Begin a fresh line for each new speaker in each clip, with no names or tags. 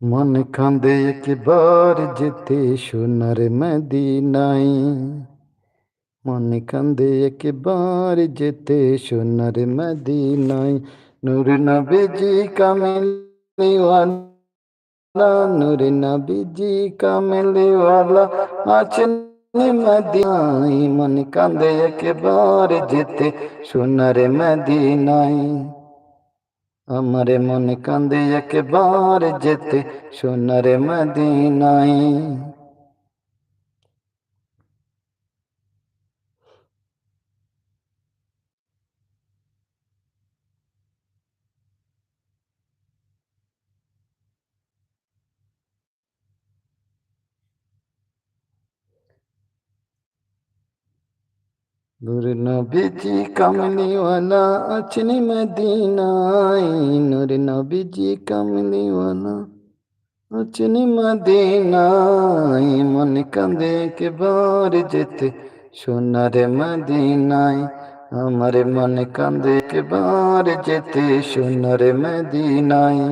মন কান্দে একবার যেতে সোনার মদিনাই মন কান্দে একবার যেতে সোনার মদিনাই নূর নবীজি কামিলিওয়ালা, নূর নবীজি কামিলিওয়ালা আছেন মদিনাই মন কান্দে একবার যেতে সোনার মদিনাই আমারে মনে কান্দে একবার যেতে সোনারে মদিনাই নূর নবীজি কামলিওয়ালা আছেন মদিনায়। নূর নবীজি কামলিওয়ালা আছেন মদিনায়। মন কান্দে কেবার যেতে সোনার মদিনায়। আমার মন কান্দে কেবার যেতে সোনার মদিনায়।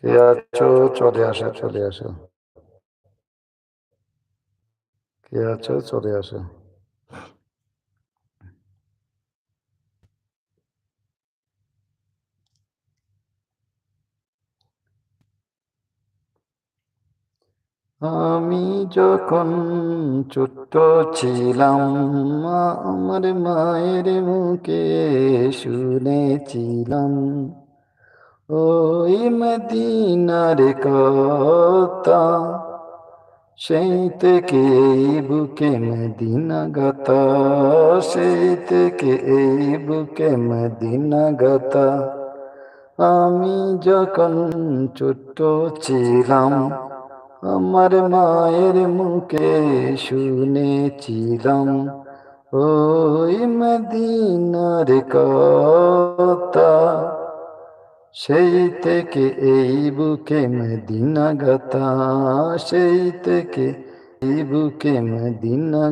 কে আছো চলে আসো চলে আসো। কে আছো চলে আসো। আমি যখন ছোট্ট ছিলাম আমার মায়ের মুখে শুনেছিলাম। ওই মদিনার কথা, সেই থেকে এই বুকে মদিনা গাতা সেই থেকে এই বুকে মদিনা গাতা আমি যখন ছোট্ট ছিলাম, আমার মায়ের মুখে শুনেছিলাম, ওই মদিনার কথা। সেই থেকে এই বুকে মদিনা সেই থেকে এই বুকে মদিনা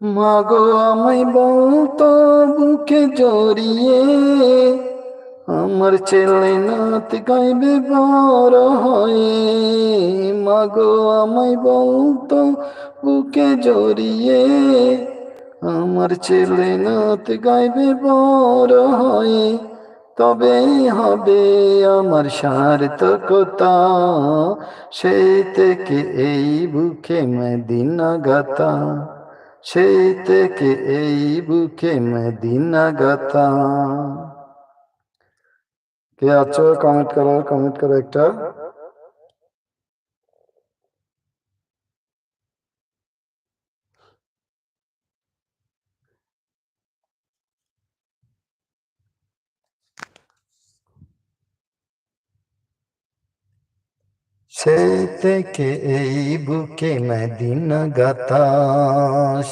মাগো, আমায় বলতো বুকে জড়িয়ে, আমার ছেলে নাত গাইবে বড় হয়ে। মাগো, আমায় বলতো বুকে জড়িয়ে, আমার ছেলে নাত গাইবে বড় হয়ে। তবে হবে আমার সার্থকতা। সেই থেকে এই বুকে মদিনা গাতা। সেই থেকে এই বুকে মদিনা গাতা। কে আছো? কমেন্ট করো কমেন্ট করো একটা। সেই থেকে এই বুকে মদিনা গাতা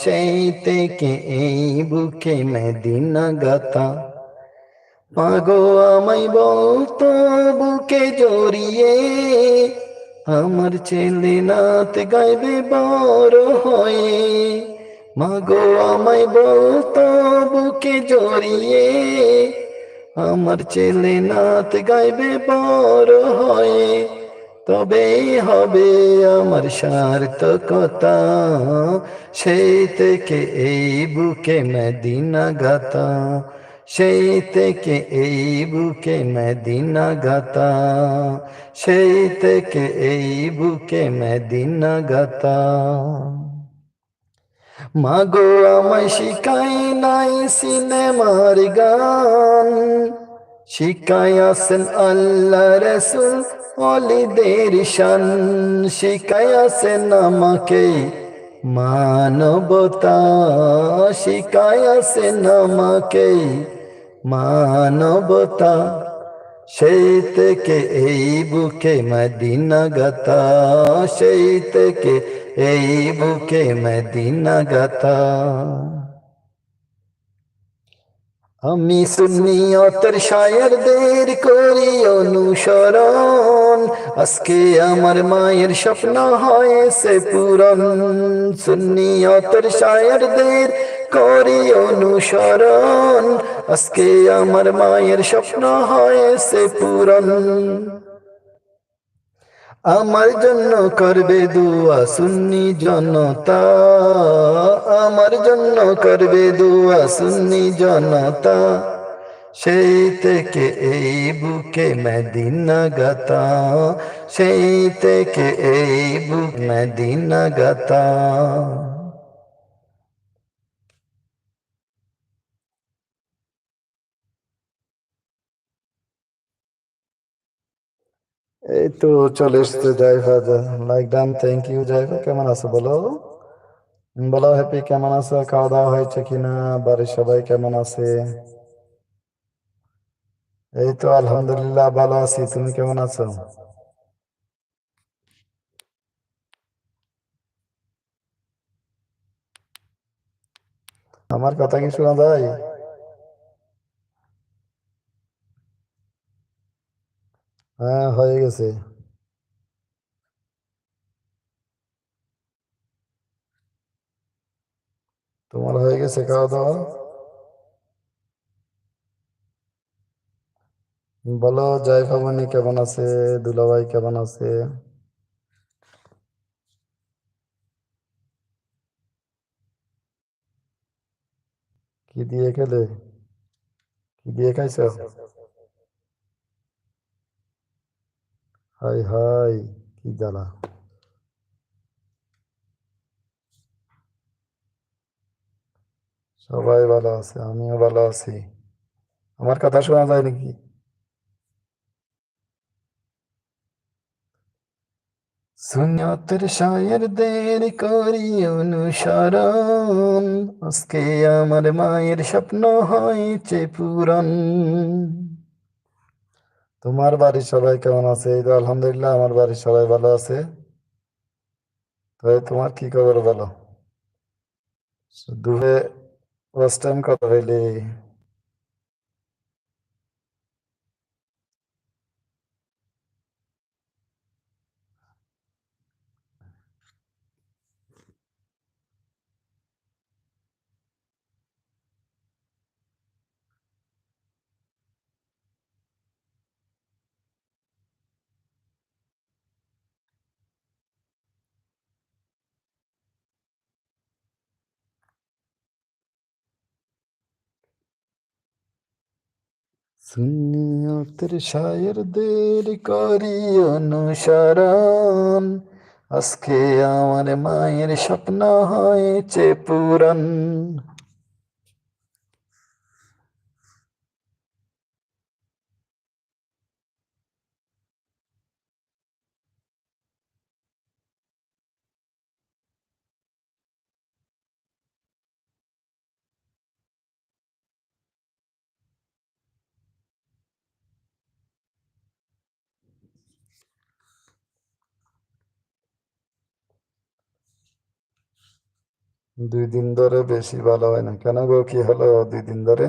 সেই থেকে এই বুকে মদিনা গাতা মাগো আমায় বলতো বুকে জড়িয়ে, আমার ছেলে নাত গাইবে বড় হয়ে। মাগো আমায় বলতো বুকে জড়িয়ে, আমার ছেলে নাত গাইবে বড় হয়ে। তবে হবে আমার সার্থকতা। সেই থেকে এই বুকে মদিনা গাতা সেই থেকে এই বুকে মদিনা গাতা সেই থেকে এই বুকে মদিনা গাতা মাগো আমায় শিখাই নাই সিনেমার গান। শিখাই আসেন আল্লাহ রসুল অলিদের শান শিখাই আসেন আমাকে মানবতা শিখাই আসেন আমাকে মানবতা, সেই থেকে এই বুকে মদিনা গাতা সেই থেকে এই বুকে মদিনা গাতা আমি সুন্নিয়তের শায়রদের করি অনুসরণ। আজকে আমার মায়ের স্বপ্ন হয়েছে পূরণ। সুন্নিয়তের শায়রদের করি অনুসরণ। আজকে আমার মায়ের স্বপ্ন হয়েছে পূরণ। আমার জন্য করবে দুয়া সুন্নি জনতা। আমার জন্য করবে দুয়া সুন্নি জনতা। সেই থেকে এই বুকে মেদিনা গাতা সেই থেকে এই বুক মেদিনা গাতা এই তো চলে এসছে Zaifa like thank you Zaifa কেমন আছো বলো? বলো হ্যাপি কেমন আছো? খাওয়া দাওয়া হয়েছে কিনা? বাড়ির সবাই কেমন আছে? এই তো আলহামদুলিল্লাহ, ভালো আছি। তুমি কেমন আছো? আমার কথা কি শোনা যায়? হ্যাঁ হয়ে গেছে। তোমার হয়ে গেছে খাওয়া দাওয়া? বলো জয়ফামনি কেমন আছে? দুলাভাই কেমন আছে? কি দিয়ে খেলে? কি দিয়ে খাইছো? হাই হাই, কি জ্বালা। সবাই ভালো আছে, আমিও ভালো আছি। আমার কথা শোনা যায় নাকি? সুন্নতের শায়েরদের করি অনুসরণ। আজকে আমার মায়ের স্বপ্ন হয়েছে পূরণ। তোমার বাড়ির সবাই কেমন আছে? এই তো আলহামদুলিল্লাহ, আমার বাড়ির সবাই ভালো আছে। তাই তোমার কি খবর বলো? দুবে ফার্স্ট টাইম কথা হইলে? সুন্নিয়তের শায়েরদের করি অনুসরণ। আজকে আমার মায়ের স্বপ্ন হয়েছে পূরণ। দুই দিন ধরে বেশি ভালো হয় না। কেন গো? কি হলো দুই দিন ধরে?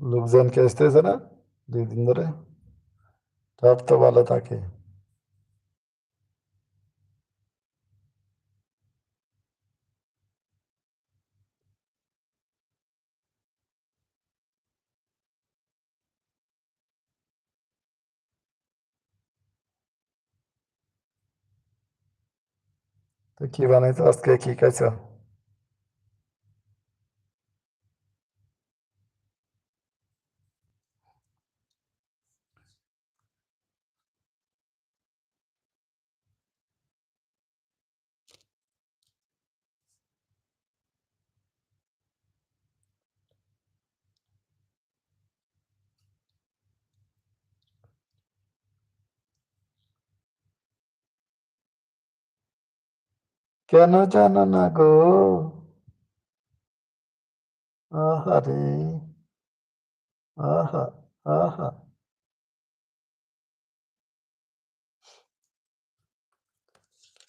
লোকজনকে আসতেছে না দুই দিন ধরে সব তো ভালো থাকে তো কি বানাইছো আজকে কেন জানো না গো? আহারে আহা আহা।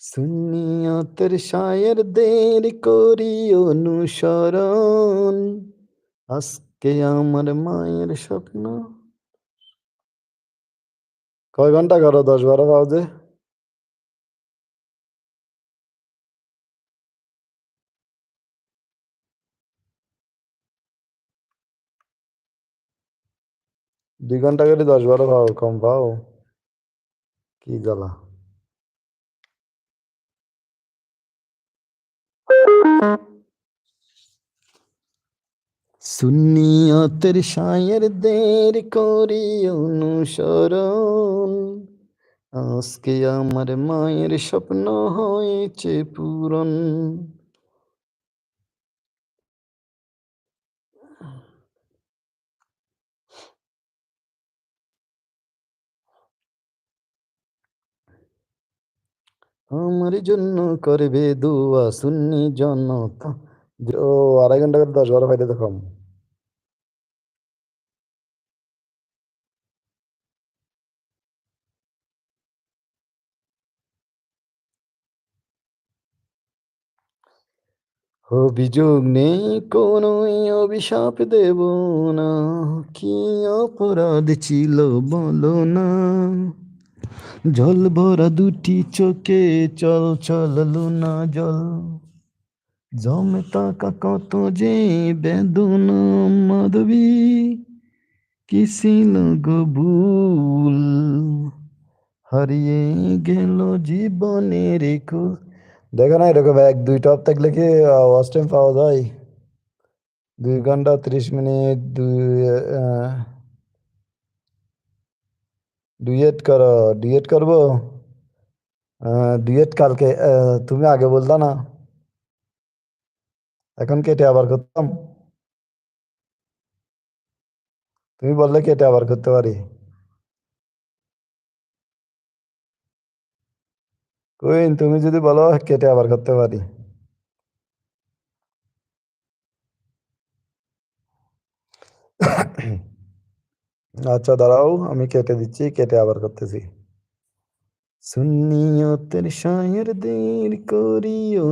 সুন্নিয়তের শায়েরদের করি অনুসরণ, আজকে আমার মায়ের স্বপ্ন। কয় ঘণ্টা করো, দশ বারো বাজে? দুই ঘণ্টা করে দশ বারো পাও কম পাও? কি জ্বালা সুন্নিয়তের শায়েরদের করি অনুসরণ। আজকে আমার মায়ের স্বপ্ন হয়েছে পূরণ। আমার জন্য করবে দুয়া সুন্নি জনতা। ও, আড়াই ঘণ্টা করে দশ বারো তো কম অভিযোগ নেই, কোনো অভিশাপ দেব না। কি অপরাধ ছিল বলো না। জল ভরা দুটি চোখে চল চল লুনা জল। জমে তাকা কত যে বেদনা মাধবী, কি ছিল গো ভুল? হারিয়ে গেল জীবনের খুব দেখো না, এরকম এক, দুই টপ থাকলে কি ওয়াচ টাইম পাওয়া যায়? দুই ঘণ্টা ত্রিশ মিনিট, দুই ডুয়েট করো ডুয়েট করব ডুয়েট কালকে আহ, তুমি আগে বলতা না এখন কেটে আবার করতাম তুমি বললে কেটে আবার করতে পারি কুইন তুমি যদি বলো কেটে আবার করতে পারি আচ্ছা দাঁড়াও আমি কেটে দিচ্ছি কেটে আবার করতেছি। সুন্নিয়তের শায়েরদের করিও